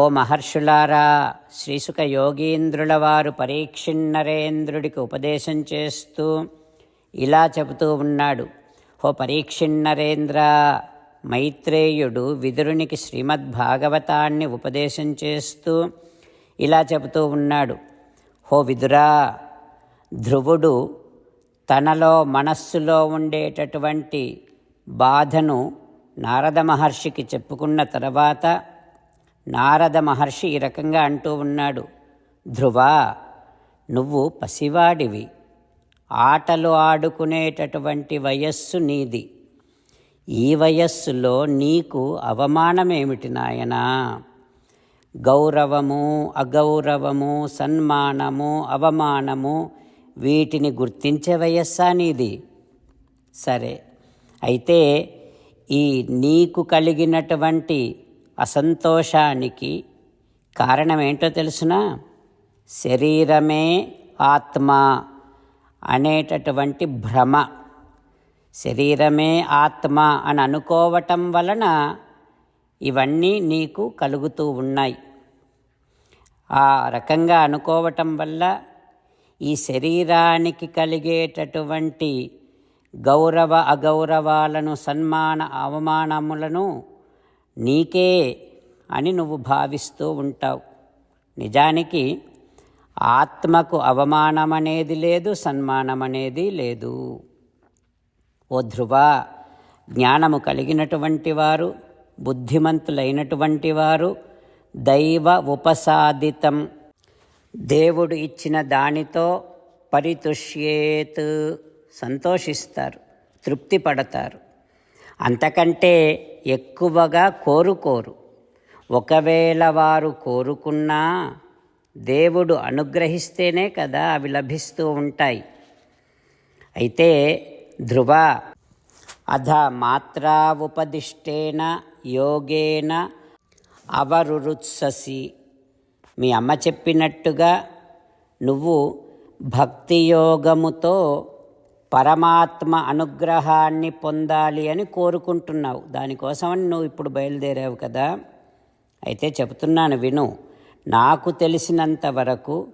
ఓ మహర్షులారా శ్రీసుక యోగీంద్రుల వారు పరీక్షిన్నరేంద్రుడికి ఉపదేశం చేస్తూ ఇలా చెబుతూ ఉన్నాడు. ఓ పరీక్షిన్నరేంద్ర మైత్రేయుడు విదురునికి శ్రీమద్భాగవతాన్ని ఉపదేశం చేస్తూ ఇలా చెబుతూ ఉన్నాడు. హో విదురా ధ్రువుడు తనలో మనస్సులో ఉండేటటువంటి బాధను నారద మహర్షికి చెప్పుకున్న తర్వాత నారద మహర్షి ఈ రకంగా అంటూ ఉన్నాడు. ధ్రువా నువ్వు పసివాడివి. ఆటలు ఆడుకునేటటువంటి వయస్సు నీది. ఈ వయస్సులో నీకు అవమానమేమిటి నాయనా? గౌరవము అగౌరవము సన్మానము అవమానము వీటిని గుర్తించే వయస్సా నీది? సరే అయితే ఈ నీకు కలిగినటువంటి అసంతోషానికి కారణమేంటో తెలుసునా? శరీరమే ఆత్మ అనేటటువంటి భ్రమ. శరీరమే ఆత్మ అని అనుకోవటం వలన ఇవన్నీ నీకు కలుగుతూ ఉన్నాయి. ఆ రకంగా అనుకోవటం వల్ల ఈ శరీరానికి కలిగేటటువంటి గౌరవ అగౌరవాలను సన్మాన అవమానములను నీకే అని నువ్వు భావిస్తూ ఉంటావు. నిజానికి ఆత్మకు అవమానం అనేది లేదు సన్మానం అనేది లేదు. ఓ ధ్రువ జ్ఞానము కలిగినటువంటి వారు బుద్ధిమంతులైనటువంటి వారు దైవ ఉపసాదితం. దేవుడు ఇచ్చిన దానితో పరితుష్యేత్ సంతోషిస్తారు తృప్తి పడతారు అంతకంటే ఎక్కువగా కోరుకోరు ఒకవేళ వారు కోరుకున్నా దేవుడు అనుగ్రహిస్తేనే కదా అవి లభిస్తూ ఉంటాయి. అయితే ధ్రువ అధ మాత్రా ఉపదిష్టేన యోగేన అవరురుత్ససి. మీ అమ్మ చెప్పినట్టుగా నువ్వు భక్తి యోగముతో పరమాత్మ అనుగ్రహాన్ని పొందాలి అని కోరుకుంటున్నావు. దానికోసమని నువ్వు ఇప్పుడు బయలుదేరావు కదా. అయితే చెబుతున్నాను విను. నాకు తెలిసినంత వరకు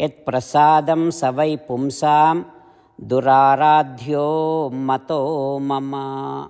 యత్ ప్రసాదం సవై పుంసాం దురారాధ్యో మతో మమ.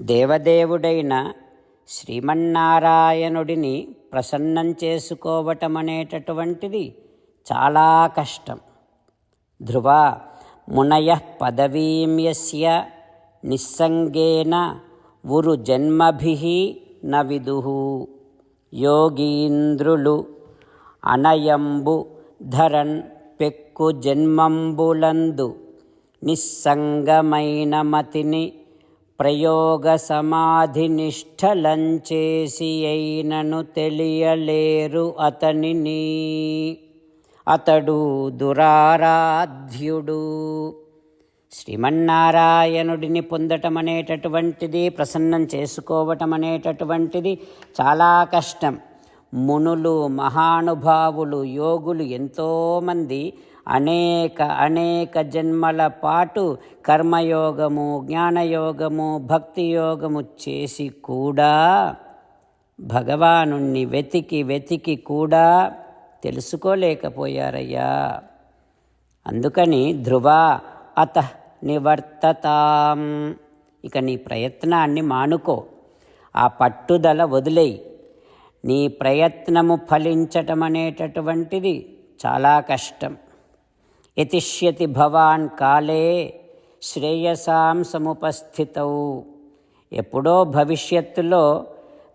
దేవదేవుడైన శ్రీమన్నారాయణుడిని ప్రసన్నం చేసుకోవటం అనేటటువంటిది చాలా కష్టం. ధ్రువ మునయ పదవీం యస్య నిస్సంగేన ఉరు జన్మభి న యోగీంద్రులు అనయంబు ధరన్ పెక్కు జన్మంబులందు నిస్సంగమైన మతిని ప్రయోగ సమాధి నిష్ఠలంచేసి అయినను తెలియలేరు అతనిని. అతడు దురారాధ్యుడు. శ్రీమన్నారాయణుడిని పొందటం అనేటటువంటిది ప్రసన్నం చేసుకోవటం అనేటటువంటిది చాలా కష్టం. మునులు మహానుభావులు యోగులు ఎంతోమంది అనేక అనేక జన్మల పాటు కర్మయోగము జ్ఞానయోగము భక్తి యోగము చేసి కూడా భగవాను వెతికి వెతికి కూడా తెలుసుకోలేకపోయారయ్యా. అందుకని ధ్రువ అత నివర్తతాం. ఇక నీ ప్రయత్నాన్ని మానుకో. ఆ పట్టుదల వదిలేయి. నీ ప్రయత్నము ఫలించటం అనేటటువంటిది చాలా కష్టం. యతిష్యతి భవాన్ కాలే శ్రేయసాం సముపస్థితౌ. ఎప్పుడో భవిష్యత్తులో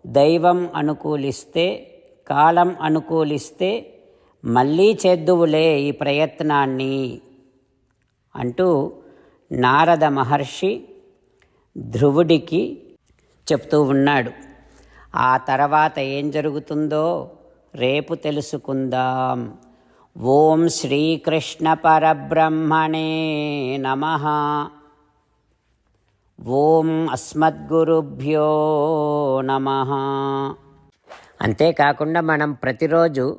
దైవం అనుకూలిస్తే కాలం అనుకూలిస్తే మళ్ళీ చేద్దువులే ఈ ప్రయత్నాన్ని అంటూ నారద మహర్షి ధ్రువుడికి చెప్తూ ఉన్నాడు. ఆ తర్వాత ఏం జరుగుతుందో రేపు తెలుసుకుందాం. ఓం శ్రీకృష్ణ పరబ్రహ్మణే నమ. ఓం అస్మద్గురుభ్యో నమ. అంతేకాకుండా మనం ప్రతిరోజు